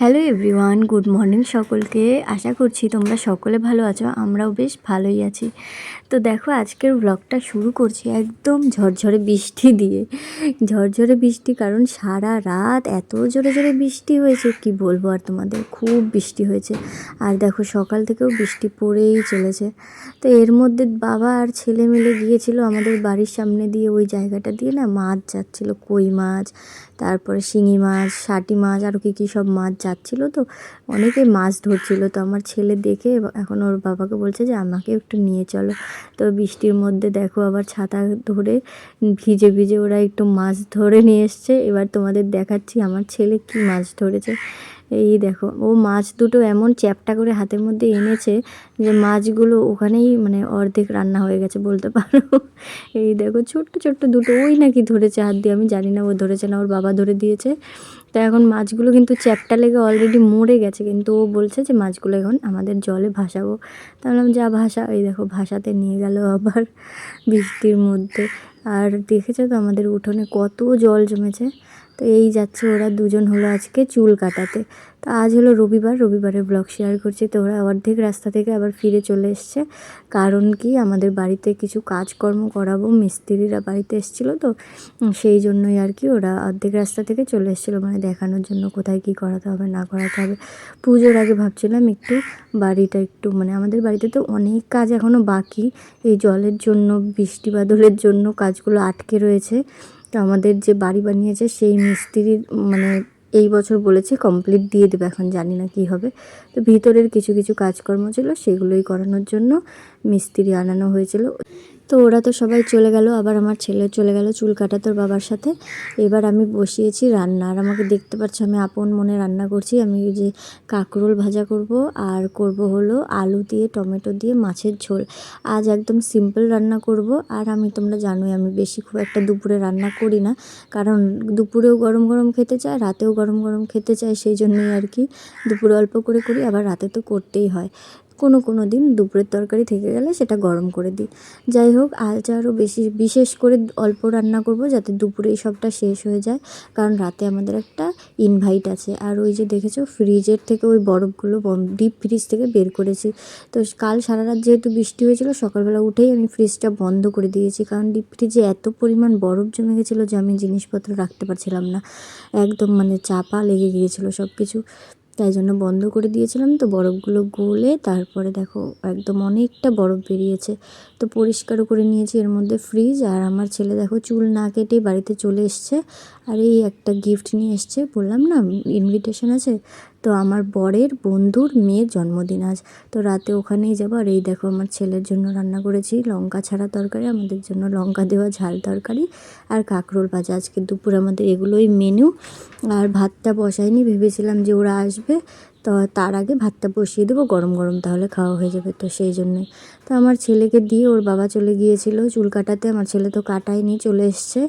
Hello everyone good morning সকলকে। আশা করছি তোমরা সকলে ভালো আছো, আমরাও বেশ ভালোই আছি। তো দেখো আজকের ব্লগটা শুরু করছি একদম ঝরঝরে বৃষ্টি দিয়ে। ঝরঝরে বৃষ্টি কারণ সারা রাত এত জোরে জোরে বৃষ্টি হয়েছে, কি বলব আর তোমাদের, খুব বৃষ্টি হয়েছে। আর দেখো সকাল থেকেও বৃষ্টি পড়েই চলেছে। তো এর মধ্যে বাবা আর ছেলে মিলে গিয়েছিল আমাদের বাড়ির সামনে দিয়ে, ওই জায়গাটা দিয়ে না মাছ যাচ্ছিল, কই মাছ, তারপরে শিঙি মাছ শাটি মাছ আরও কী কী সব মাছ যাচ্ছিল তো, অনেকে মাছ ধরছিল তো আমার ছেলে দেখে এখন ওর বাবাকে বলছে যে আমাকে একটু নিয়ে চলো। তো বৃষ্টির মধ্যে দেখো আবার ছাতা ধরে ভিজে ভিজে ওরা একটু মাছ ধরে নিয়ে এসছে। এবার তোমাদের দেখাচ্ছি আমার ছেলে কি মাছ ধরেছে। এই দেখো, ও মাছ দুটো এমন চ্যাপটা করে হাতের মধ্যে এনেছে যে মাছগুলো ওখানেই মানে অর্ধেক রান্না হয়ে গেছে বলতে পারো। এই দেখো ছোট্ট ছোট্ট দুটো, ওই নাকি ধরেছে হাত দিয়ে, আমি জানি না ও ধরেছে না, ওর বাবা ধরে দিয়েছে। তা এখন মাছগুলো কিন্তু চ্যাপটা লেগে অলরেডি মরে গেছে। কিন্তু ও বলছে যে, মাছগুলো এখন আমাদের জলে ভাসাবো। তা বললাম যা ভাসা এই দেখো, ভাসাতে নিয়ে গেল আবার বৃষ্টির মধ্যে। আর দেখেছ তো আমাদের উঠোনে কত জল জমেছে? তো এই যাচ্ছে ওরা দুজন হলো আজকে চুল কাটাতে। তো আজ হলো রবিবার রবিবারের ব্লগ শেয়ার করছি। তো ওরা অর্ধেক রাস্তা থেকে আবার ফিরে চলে এসছে। কারণ কি, আমাদের বাড়িতে কিছু কাজকর্ম করাবো, মিস্ত্রিরা বাড়িতে এসেছিল তো সেই জন্যই আর কি ওরা অর্ধেক রাস্তা থেকে চলে এসেছিল। মানে দেখানোর জন্য কোথায় কি করাতে হবে, না করাতে হবে। পুজোর আগে ভাবছিলাম একটু বাড়িটা একটু মানে আমাদের বাড়িতে তো অনেক কাজ এখনও বাকি। এই জলের জন্য, বৃষ্টি বাদলের জন্য কাজগুলো আটকে রয়েছে। তো আমাদের যে বাড়ি বানিয়েছে সেই মিস্ত্রির মানে এই বছর বলেছে কমপ্লিট দিয়ে দেবে, এখন জানি না কী হবে। তো ভিতরের কিছু কিছু কাজকর্ম ছিল, সেগুলোই করানোর জন্য মিস্ত্রি আনানো হয়েছিল। তো ওরা তো সবাই চলে গেল, আবার আমার ছেলে চলে গেল চুল কাটা তোর বাবার সাথে। এবার আমি বসিয়েছি রান্না, আর আমাকে দেখতে পাচ্ছ আমি আপন মনে রান্না করছি। আমি যে কাঁকরোল ভাজা করব, আর করব হলো আলু দিয়ে, টমেটো দিয়ে মাছের ঝোল। আজ একদম সিম্পল রান্না করব, আর আমি তোমরা জানোই আমি বেশি খুব একটা দুপুরে রান্না করি না। কারণ দুপুরেও গরম গরম খেতে চায়, রাতেও গরম গরম খেতে চায়, সেই জন্যই আর কি। দুপুরে অল্প করে করি, আবার রাতে তো করতেই হয়। কোনো কোনো দিন দুপুরের তরকারি থেকে গেলে সেটা গরম করে দিই। যাই হোক, আজ আরও বেশি, বিশেষ করে অল্প রান্না করব যাতে দুপুরে এই সবটা শেষ হয়ে যায়। কারণ রাতে আমাদের একটা ইনভাইট আছে। আর ওই যে দেখেছ ফ্রিজের থেকে ওই বরফগুলো ডিপ ফ্রিজ থেকে বের করেছি। তো কাল সারা রাত যেহেতু বৃষ্টি হয়েছিল, সকালবেলা উঠেই আমি ফ্রিজটা বন্ধ করে দিয়েছি। কারণ ডিপ ফ্রিজে এত পরিমাণ বরফ জমে গেছিল যে আমি জিনিসপত্র রাখতে পারছিলাম না। একদম মানে চাপা লেগে গিয়েছিল সব কিছু তাই জন্য বন্ধ করে দিয়েছিলাম। তো বরফগুলো গলে তারপরে দেখো একদম অনেকটা বরফ বেরিয়েছে। তো পরিষ্কারও করে নিয়েছি এর মধ্যে ফ্রিজ আর আমার ছেলে দেখো চুল না কেটেই বাড়িতে চলে এসছে। আর এই একটা গিফট নিয়ে এসছে, বললাম না ইনভিটেশন আছে? তো আমার বরের বন্ধুর মেয়ের জন্মদিন আজ। তো রাতে ওখানেই যাব, আর এই দেখো আমার ছেলের জন্য রান্না করেছি, লঙ্কা ছাড়া তরকারি, আমাদের জন্য লঙ্কা দেওয়া ঝাল তরকারি আর কাঁকরোল ভাজা। আজকে দুপুর আমাদের এগুলোই মেনু আর ভাতটা বসাইনি ভেবেছিলাম যে ওরা আসবে। তো তার আগে ভাতটা বসিয়ে দেবো, গরম গরম তাহলে খাওয়া হয়ে যাবে তো সেই জন্যই তো আমার ছেলেকে দিয়ে ওর বাবা চলে গিয়েছিল, চুল কাটাতে। আমার ছেলে তো কাটায়নি, চলে এসছে।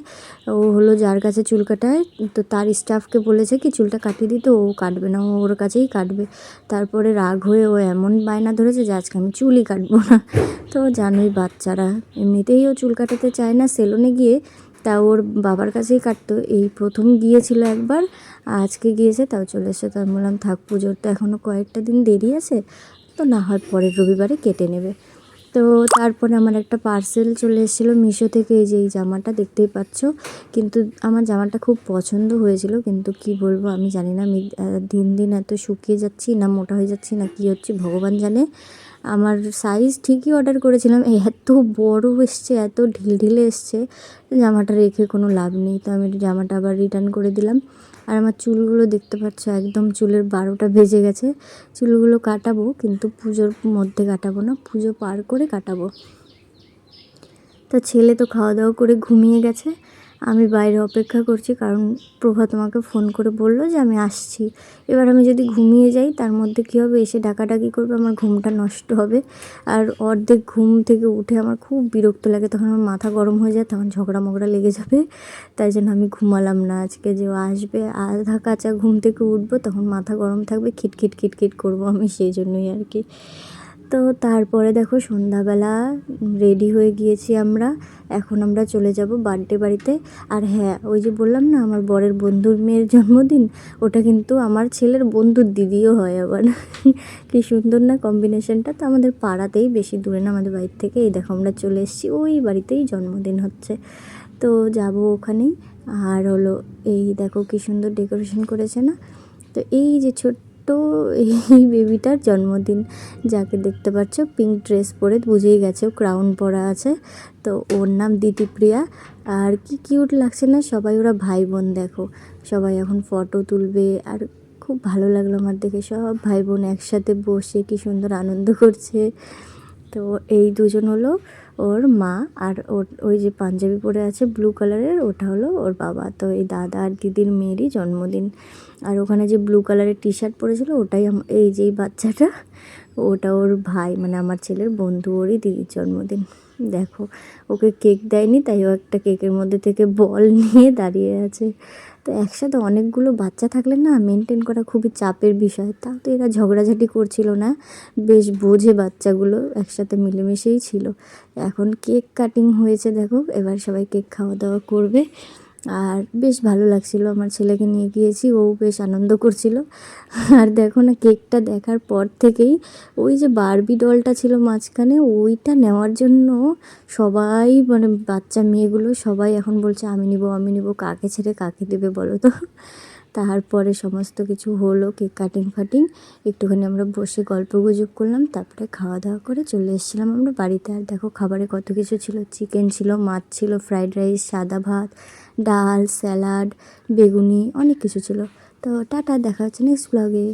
ও হলো যার কাছে চুল কাটায়। তো তার স্টাফকে বলেছে কি, চুলটা কাটিয়ে দিতে ও কাটবে না, ও ওর কাছেই কাটবে। তারপরে রাগ হয়ে ও এমন বায়না ধরেছে যে, আজকে আমি চুলই কাটবো না। তো জানোই বাচ্চারা, এমনিতেই ও চুল কাটাতে চায় না। সেলুনে গিয়ে তা ওর বাবার কাছেই কাটতো। এই প্রথম গিয়েছিল একবার, আজকে গিয়েছে, তাও চলে এসে তো আমি বললাম, থাক পুজোর তো এখনও কয়েকটা দিন দেরি আছে, তো না হয় পরের রবিবারে কেটে নেবে। তো তারপরে আমার একটা পার্সেল চলে এসেছিল মিশো থেকে, এই যে এই জামাটা দেখতেই পাচ্ছ। কিন্তু আমার জামাটা খুব পছন্দ হয়েছিল, কিন্তু কি বলব আমি জানি না, আমি দিন দিন এত শুকিয়ে যাচ্ছি না, মোটা হয়ে যাচ্ছি না, কি হচ্ছে ভগবান জানে। আমার সাইজ ঠিকই অর্ডার করেছিলাম এত বড় এসছে, এত ঢিল ঢিলে এসছে, জামাটা রেখে কোনো লাভ নেই। তো আমি জামাটা আবার রিটার্ন করে দিলাম। আর আমার চুলগুলো দেখতে পাচ্ছ, একদম চুলের বারোটা ভেজে গেছে। চুলগুলো কাটাবো, কিন্তু পুজোর মধ্যে কাটাবো না, পুজো পার করে কাটাবো। তা ছেলে তো খাওয়া দাওয়া করে ঘুমিয়ে গেছে। আমি বাইরে অপেক্ষা করছি, কারণ প্রভা তোমাকে ফোন করে বলল যে আমি আসছি। এবার আমি যদি ঘুমিয়ে যাই, তার মধ্যে কী হবে? এসে ডাকাডাকি করবে, আমার ঘুমটা নষ্ট হবে। আর অর্ধেক ঘুম থেকে উঠে আমার খুব বিরক্ত লাগে, তখন আমার মাথা গরম হয়ে যায়, তখন ঝগড়া মগড়া লেগে যাবে। তাই জন্য আমি ঘুমালাম না। আজকে যে আসবে, আধা কাঁচা ঘুম থেকে উঠবো, তখন মাথা গরম থাকবে খিটখিট খিটখিট করব আমি সেই জন্যই আর কি। তো তারপরে দেখো সন্ধ্যাবেলা রেডি হয়ে গিয়েছি আমরা। এখন আমরা চলে যাব বার্থডে বাড়িতে। আর হ্যাঁ ওই যে বললাম না, আমার বরের বন্ধুর মেয়ের জন্মদিন, ওটা কিন্তু আমার ছেলের বন্ধুর দিদিও হয় আবার। কি সুন্দর না কম্বিনেশনটা তো আমাদের পাড়াতেই বেশি দূরে না, আমাদের বাড়ির থেকে। এই দেখো, আমরা চলে এসেছি, ওই বাড়িতেই জন্মদিন হচ্ছে। তো যাব ওখানেই। আর হলো, এই দেখো কি সুন্দর ডেকোরেশন করেছে না? তো এই যে ছোট্ট এই বেবিটার জন্মদিন যাকে দেখতে পাচ্ছ পিঙ্ক ড্রেস পরে বুঝেই গেছে ক্রাউন পরা আছে। তো ওর নাম দিতিপ্রিয়া। আর কি কিউট লাগছে না, সবাই ওরা ভাই বোন দেখো। সবাই এখন ফটো তুলবে। আর খুব ভালো লাগল আমার দেখে। সব ভাই বোন একসাথে বসে কি সুন্দর আনন্দ করছে। তো এই দুজন হলো ওর মা আর ওর, ওই যে পাঞ্জাবি পরে আছে ব্লু কালারের ওটা হলো ওর বাবা। তো এই দাদা আর দিদির মেয়েরই জন্মদিন। আর ওখানে যে ব্লু কালারের টি শার্ট পরেছিল, ওটাই এই যে বাচ্চাটা ওটা ওর ভাই মানে আমার ছেলের বন্ধু ওরই দিদির জন্মদিন। দেখো, ওকে কেক দেয়নি, তাই ও একটা কেকের মধ্যে থেকে বল নিয়ে দাঁড়িয়ে আছে। তো একসাথে অনেকগুলো বাচ্চা থাকলে না মেনটেন করা খুবই চাপের বিষয়। তাও তো এরা ঝগড়াঝাটি করছিল না, বেশ বোঝে বাচ্চাগুলো একসাথে মিলেমিশেই ছিল। এখন কেক কাটিং হয়েছে, দেখো, এবার সবাই কেক খাওয়া দাওয়া করবে। আর বেশ ভালো লাগছিল। আমার ছেলেকে নিয়ে গিয়েছি, ও বেশ আনন্দ করছিল। আর দেখো না, কেকটা দেখার পর থেকেই ওই যে বারবি ডলটা ছিল মাঝখানে, ওইটা নেওয়ার জন্য সবাই মানে বাচ্চা মেয়েগুলো সবাই এখন বলছে, আমি নিব আমি নিব, কাকে ছেড়ে কাকে দেবে বলো তো? তারপরে সমস্ত কিছু হলো কেক কাটিং ফাটিং। একটুখানি আমরা বসে গল্প গুজব করলাম, তারপরে খাওয়া দাওয়া করে চলে এসেছিলাম আমরা বাড়িতে। আর দেখো খাবারে কত কিছু ছিল, চিকেন ছিল, মাছ ছিল, ফ্রাইড রাইস, সাদা ভাত, ডাল, স্যালাড, বেগুনি, অনেক কিছু ছিল। তো টাটা, দেখা হচ্ছে নেক্সট ব্লগে